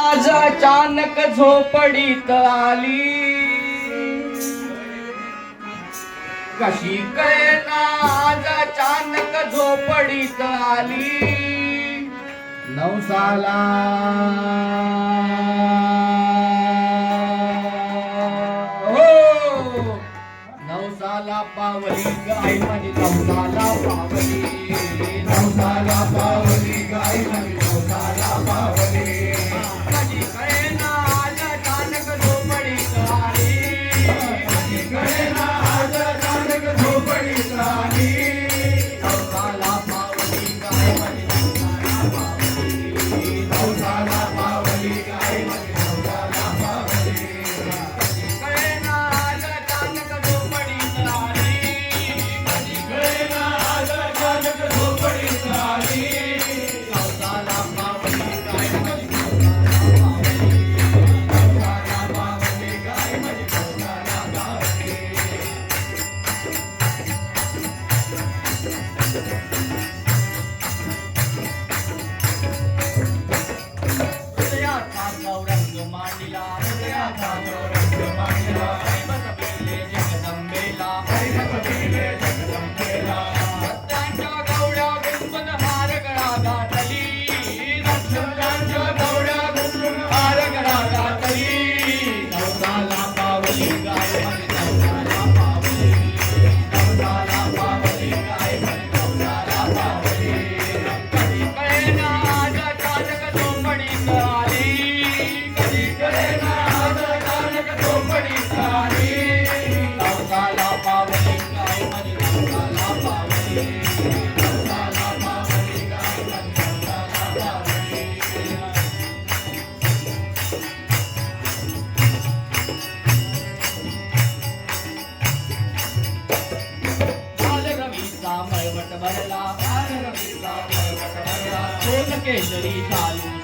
आज अचानक झोपडीत आली. कशी कळेना आज अचानक झोपडीत आली. नवसाला हो. नवसाला पावली गाय म्हणजे नवसाला पावली. नवसाला पावली गाय म्हणजे नवसाला पावली. 帰れ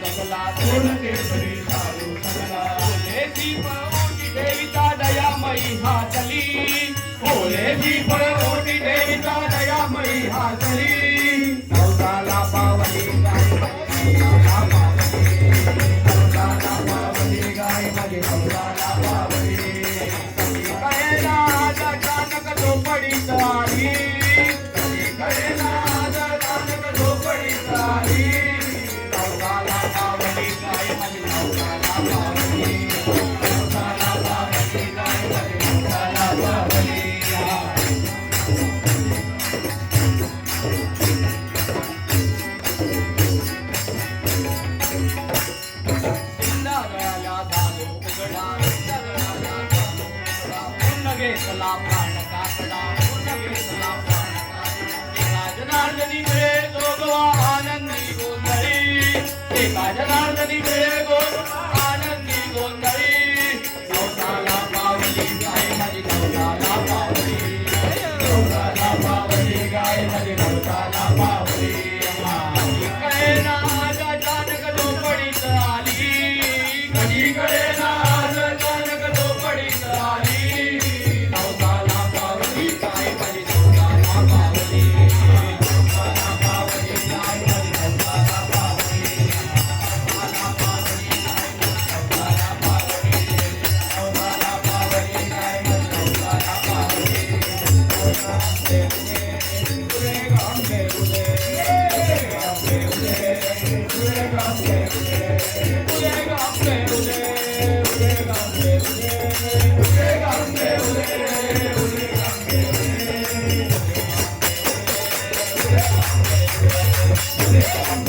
సగలా పూర్ణకేశ్వరి చాలు సగలా దేవి పరోటి దేవితా దయామయి హాతలి ఓ దేవి పరోటి దేవితా దయామయి హాతలి पूर्ण घेतला प्राण काकडा पूर्ण प्राण काकडा जनार्दनी मिळे जोगवा आनंदी गोंधळी एका जनार्दनी मिळे गोगवा आनंदी गोंधळी पावली गाय हरी नवसाला पावली नवसाला पावली गाय पावली नवसाला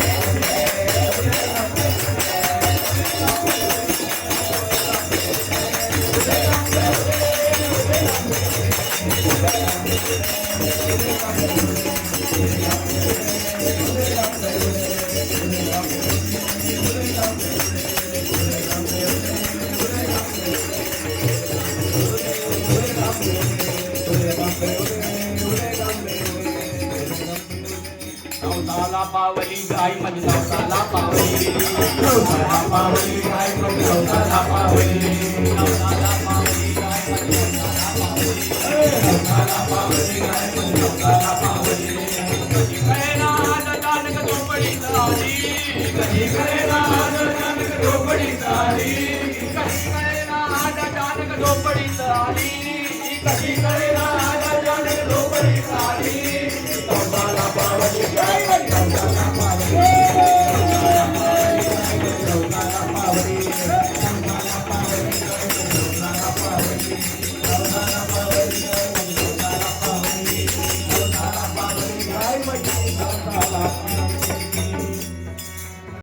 पावली गाय माझी म्हणजे नवसाला पावली. नवसाला पावली गाय माझी म्हणजे नवसाला पावली. नवसाला पावली गाय माझी म्हणजे नवसाला पावली. नवसाला पावली गाय माझी नवसाला पावली. कधी कळेना नानक झोपडी झोपडीत कधी कळेना नानक झोपडी झोपडीत कधी आली नानक झोपडी आज